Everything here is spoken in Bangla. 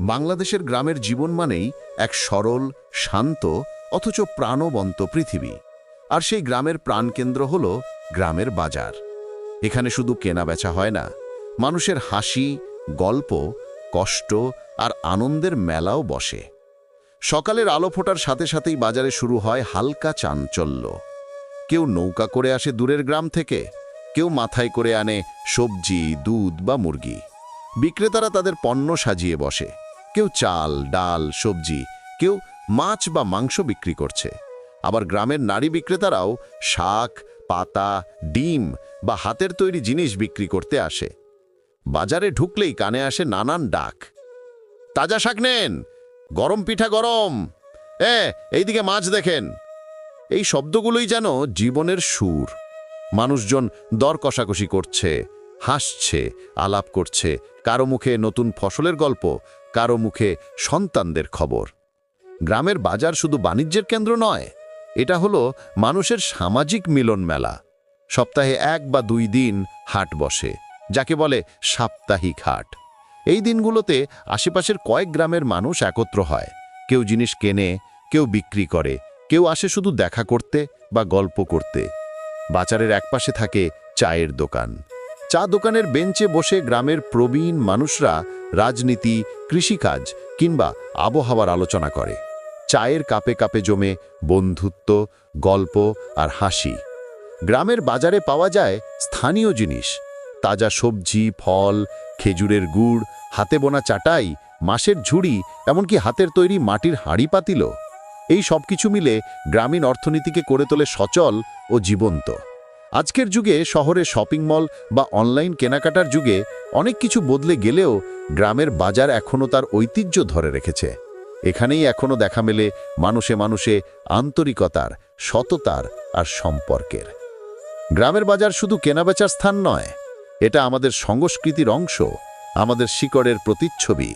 বাংলাদেশের গ্রামের জীবন মানেই এক সরল, শান্ত, অথচ প্রাণবন্ত পৃথিবী। আর সেই গ্রামের প্রাণকেন্দ্র হল গ্রামের বাজার। এখানে শুধু কেনা বেচা হয় না, মানুষের হাসি, গল্প, কষ্ট আর আনন্দের মেলাও বসে। সকালের আলো ফোটার সাথে সাথেই বাজারে শুরু হয় হালকা চাঞ্চল্য। কেউ নৌকা করে আসে দূরের গ্রাম থেকে, কেউ মাথায় করে আনে সবজি, দুধ বা মুরগি। বিক্রেতারা তাদের পণ্য সাজিয়ে বসে। কেউ চাল, ডাল, সবজি, কেউ মাছ বা মাংস বিক্রি করছে। আবার গ্রামের নারী বিক্রেতারাও শাক, পাতা, ডিম বা হাতের তৈরি জিনিস বিক্রি করতে আসে। বাজারে ঢুকলেই কানে আসে নানান ডাক। তাজা শাক নেন, গরম পিঠা গরম। এ, এইদিকে মাছ দেখেন। এই শব্দগুলোই যেন জীবনের সুর। মানুষজন দর কষাকষি করছে হাসছে, আলাপ করছে, কারও মুখে নতুন ফসলের গল্প, কারও মুখে সন্তানদের খবর। গ্রামের বাজার শুধু বাণিজ্যের কেন্দ্র নয়, এটা হলো মানুষের সামাজিক মিলন মেলা। সপ্তাহে এক বা দুই দিন হাট বসে, যাকে বলে সাপ্তাহিক হাট। এই দিনগুলোতে আশেপাশের কয়েক গ্রামের মানুষ একত্র হয়। কেউ জিনিস কেনে, কেউ বিক্রি করে, কেউ আসে শুধু দেখা করতে বা গল্প করতে। বাজারের একপাশে থাকে চায়ের দোকান। চা দোকানের বেঞ্চে বসে গ্রামের প্রবীণ মানুষরা রাজনীতি, কৃষিকাজ কিংবা আবহাওয়ার আলোচনা করে। চায়ের কাপে কাপে জমে বন্ধুত্ব, গল্প আর হাসি। গ্রামের বাজারে পাওয়া যায় স্থানীয় জিনিস। তাজা সবজি, ফল, খেজুরের গুড়, হাতে বোনা চাটাই, মাসের ঝুড়ি, এমনকি হাতের তৈরি মাটির হাঁড়ি পাতিল এই সব কিছু মিলে গ্রামীণ অর্থনীতিকে করে তোলে সচল ও জীবন্ত। আজকের যুগে শহরে শপিং মল বা অনলাইন কেনাকাটার যুগে অনেক কিছু বদলে গেলেও গ্রামের বাজার এখনও তার ঐতিহ্য ধরে রেখেছে। এখানেই এখনও দেখা মেলে মানুষে মানুষে আন্তরিকতার, সততার আর সম্পর্কের। গ্রামের বাজার শুধু কেনাবেচার স্থান নয়, এটা আমাদের সংস্কৃতির অংশ, আমাদের শিকড়ের প্রতিচ্ছবি।